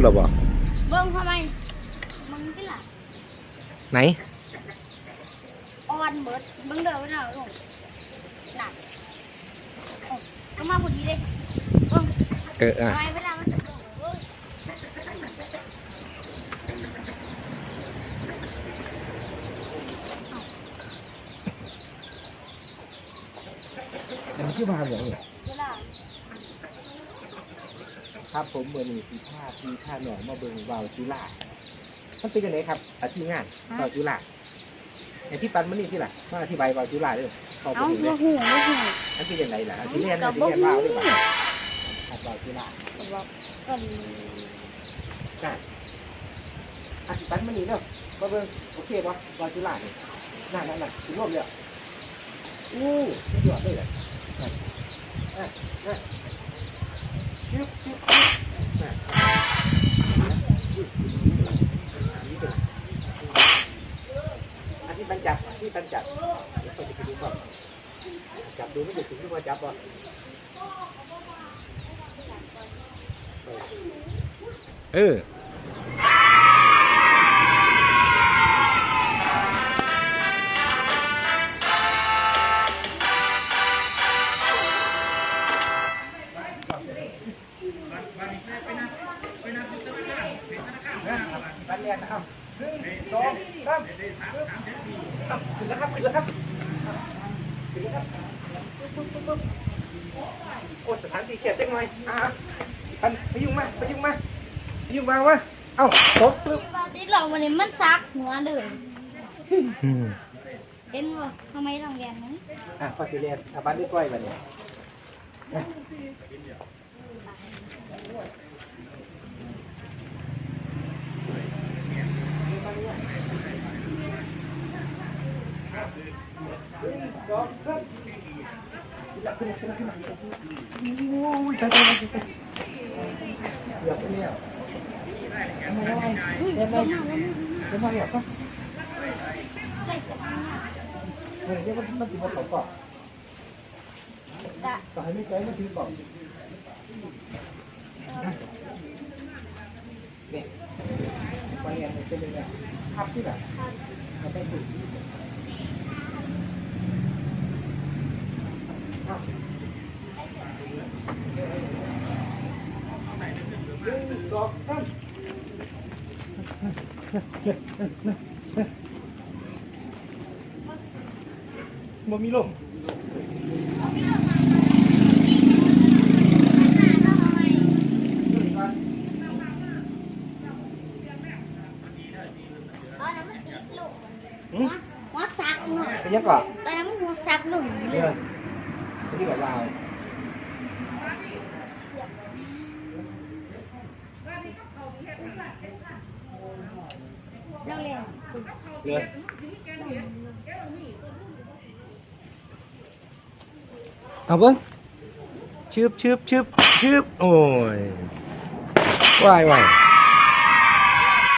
luôn là bỏ vâng hôm nay mừng cái là này. On bớt bưng đỡ với nào rồi? Làm có mang một gì đây? Vâng. Ừ, à. Cái bà vâng. vậy. ครับผมเมื่อนี้สีผ้าทีผ้าหนองมาเบิ่งวาวจุฬามันเป็นยังไงครับอธิงานวาวจุฬาไอพี่ปันมันนี่ที่ล่ะมาอธิบายวาวจุฬาเด้อเข้าไปเอาดูเลบ่ยหูบ่หูมันเป็นยังไงล่ะสิเรียนนะสิเรียนวาวหรือเปล่าครับวาวจุฬาก็บอกกันน่ะอธิปันมันนี่เด้อมาเบิ่งโอเคป่ะวาวจุฬานี่นั่นนั่นนั่นสิรวมเลยอู้สุดยอดเลยอะนั่นนั่นนั่นชึบชึบนั่น อันที่บรรจับที่บรร จับเดี๋ยวคนจะไปดูก่อนจับดูไม่หยุดถึงที่ว่าจับบ่เออบันเรียนนะครับหนึ่งสองสาม ขึ้นแล้วครับขึ้นแล้วครับขึ้นแล้วครับปุ๊บปุ๊บปุ๊บโอ้สถานที่เขียดจังหน่อยอ่าอันพยุงมาพยุงมาพยุงมาวะเอ้าตบปุ๊บที่เราวันนี้มันซักหัวเลยเห็นบ่ทำไมต้องเรียนนั้นอะพอสิเรียนอาบันด้วยก้อยมาเนี่ย แล้วขึ้นแล้วขึ้นแล้วโอ้ยตายตายตายตายเหยียบไปแล้วทำไมได้เดินไปเดินมาเหยียบครับใส่เสื้อผ้าเฮ้ยนี่มันมันถึงมาเขาก่อนจะต่อให้ไม่ใช้มันถึงก่อนเนี่ยไปเรียนเป็นยังไงครับที่แบบเราไปดูหนึ่งสองสามบ่มีล một mi lồng Ừ? Nó sạc nữa. Cái nhất à? Đây là muốn sạc lửng gì lên như ở à, vâng. Chướp chướp chướp chướp. Ôi. Hoài hoài